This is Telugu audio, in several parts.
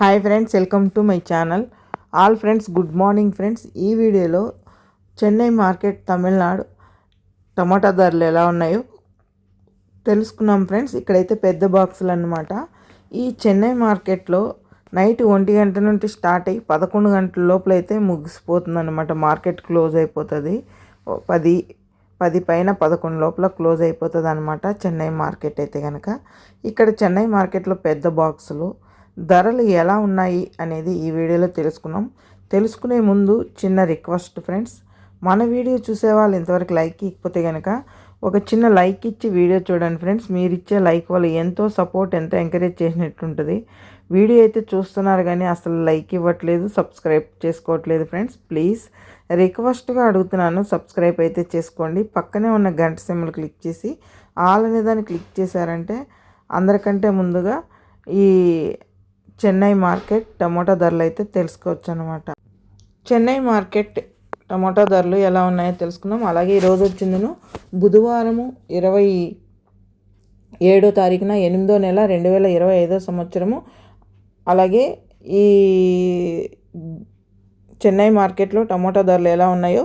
Hi friends welcome to my channel. All friends good morning friends. ఈ వీడియోలో చెన్నై మార్కెట్ తమిళనాడు టమాటా ధరలు ఎలా ఉన్నాయో తెలుసుకున్నాం ఫ్రెండ్స్. ఇక్కడైతే పెద్ద బాక్సులు అనమాట ఈ చెన్నై మార్కెట్లో నైట్ ఒంటి గంట నుండి స్టార్ట్ అయ్యి పదకొండు గంటల లోపల అయితే ముగిసిపోతుంది అనమాట మార్కెట్ క్లోజ్ అయిపోతుంది. పది పది పైన పదకొండు లోపల క్లోజ్ అయిపోతుంది అనమాట చెన్నై మార్కెట్ అయితే కనుక ఇక్కడ చెన్నై మార్కెట్లో పెద్ద బాక్సులు ధరలు ఎలా ఉన్నాయి అనేది ఈ వీడియోలో తెలుసుకున్నాం. తెలుసుకునే ముందు చిన్న రిక్వెస్ట్ ఫ్రెండ్స్ మన వీడియో చూసే వాళ్ళు ఇంతవరకు లైక్ ఇకపోతే కనుక ఒక చిన్న లైక్ ఇచ్చి వీడియో చూడండి ఫ్రెండ్స్. మీరు ఇచ్చే లైక్ వల్ల ఎంతో సపోర్ట్ ఎంతో ఎంకరేజ్ చేసినట్టుంటుంది వీడియో అయితే చూస్తున్నారు కానీ అసలు లైక్ ఇవ్వట్లేదు సబ్స్క్రైబ్ చేసుకోవట్లేదు ఫ్రెండ్స్. ప్లీజ్ రిక్వెస్ట్గా అడుగుతున్నాను సబ్స్క్రైబ్ అయితే చేసుకోండి. పక్కనే ఉన్న గంట సింబల్ క్లిక్ చేసి ఆల్ అనే దాన్ని క్లిక్ చేశారంటే అందరికంటే ముందుగా ఈ చెన్నై మార్కెట్ టమోటా ధరలు అయితే తెలుసుకోవచ్చు అనమాట చెన్నై మార్కెట్ టమోటా ధరలు ఎలా ఉన్నాయో తెలుసుకుందాం. అలాగే ఈరోజు వచ్చిందను బుధవారము ఇరవై ఏడో తారీఖున ఎనిమిదో నెల రెండు వేల ఇరవై ఐదో సంవత్సరము. అలాగే ఈ చెన్నై మార్కెట్లో టమోటా ధరలు ఎలా ఉన్నాయో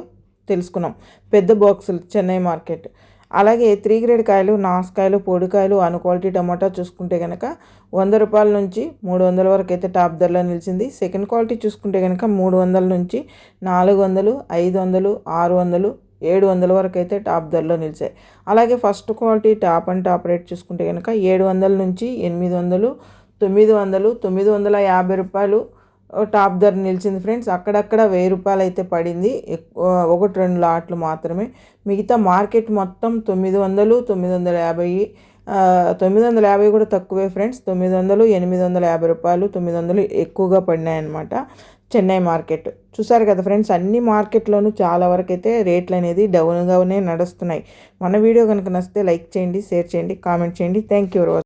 తెలుసుకున్నాం. పెద్ద బాక్సులు చెన్నై మార్కెట్. అలాగే త్రీ గ్రేడ్ కాయలు నాసుకాయలు పొడికాయలు అను క్వాలిటీ టమాటా చూసుకుంటే కనుక వంద రూపాయల నుంచి మూడు వందల వరకు అయితే టాప్ ధరలో నిలిచింది. సెకండ్ క్వాలిటీ చూసుకుంటే కనుక మూడు వందల నుంచి నాలుగు వందలు ఐదు వందలు ఆరు వందలు ఏడు వందల వరకు అయితే టాప్ ధరలో నిలిచాయి. అలాగే first quality top and top rate చూసుకుంటే కనుక ఏడు వందల నుంచి ఎనిమిది వందలు తొమ్మిది వందలు తొమ్మిది వందల యాభై రూపాయలు టాప్ ధర నిలిచింది ఫ్రెండ్స్. అక్కడక్కడ వెయ్యి రూపాయలు అయితే పడింది. ఒకటి రెండు లాట్లు మాత్రమే. మిగతా మార్కెట్ మొత్తం తొమ్మిది వందలు తొమ్మిది వందల యాభై తొమ్మిది వందల యాభై కూడా తక్కువే ఫ్రెండ్స్. తొమ్మిది వందలు ఎనిమిది వందల యాభై రూపాయలు తొమ్మిది వందలు ఎక్కువగా పడినాయన్నమాట చెన్నై మార్కెట్. చూసారు కదా ఫ్రెండ్స్ అన్ని మార్కెట్లోనూ చాలా వరకు అయితే రేట్లు అనేది డౌన్గానే నడుస్తున్నాయి. మన వీడియో కనుక నచ్చితే లైక్ చేయండి షేర్ చేయండి కామెంట్ చేయండి. Thank you